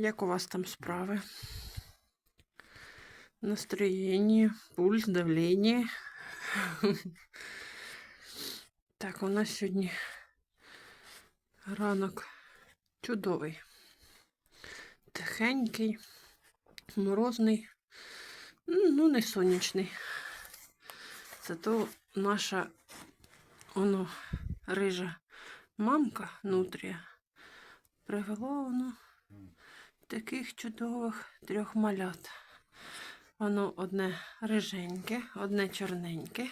Як у вас там справи? Настроєння, пульс, давлення. Так, у нас сьогодні ранок чудовий. Тихенький, морозний, ну, не сонячний. Зато наша воно рижа мамка нутрія привела воно таких чудових трьох малят. Воно одне риженьке, одне чорненьке.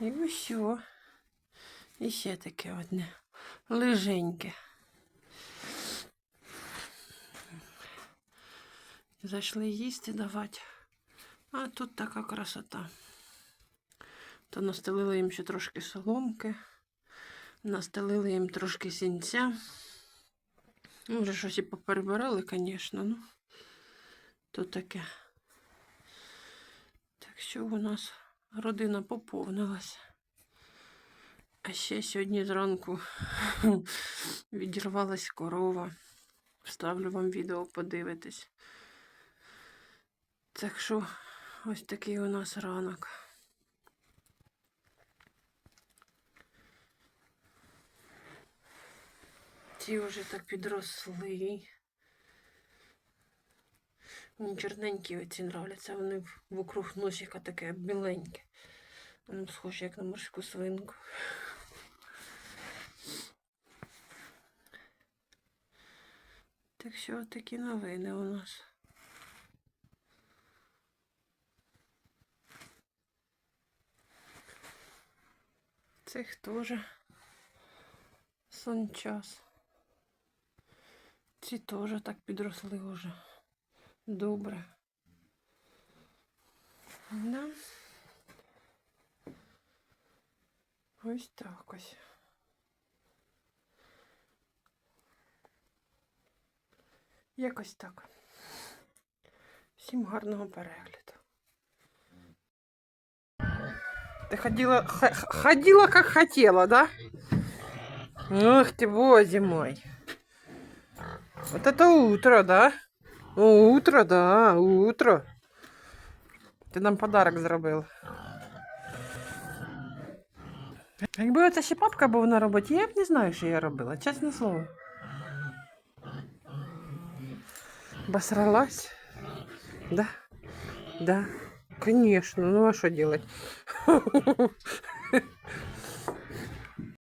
І що. І ще таке одне лиженьке. Зайшли їсти давати. А тут така красота. То настелили їм ще трошки соломки, настелили їм трошки сінця. Вже щось і поперебирали, звісно, ну то таке. Так що у нас родина поповнилась. А ще сьогодні зранку відірвалась корова. Вставлю вам відео подивитись. Так що ось такий у нас ранок. Ці вже так підросли. Мені чорненькі оці нравляться, вони вокруг носика таке біленьке. Воно схоже, як на морську свинку. Так що такі новини у нас. Цих теж сончас. Ці теж так підросли вже. Добре. Да. Ось так ось. Якось так. Всім гарного перегляду. Ты ходила, х- х- ходила как хотела, да? Ух ты, боже мой. Вот это утро, да? Утро, да, утро. Ти нам подарок зробив. Якби оця ще папка був на роботі, я б не знаю, що я робила, чесне слово. Обосралась? Да? Да. Конечно, ну а что делать?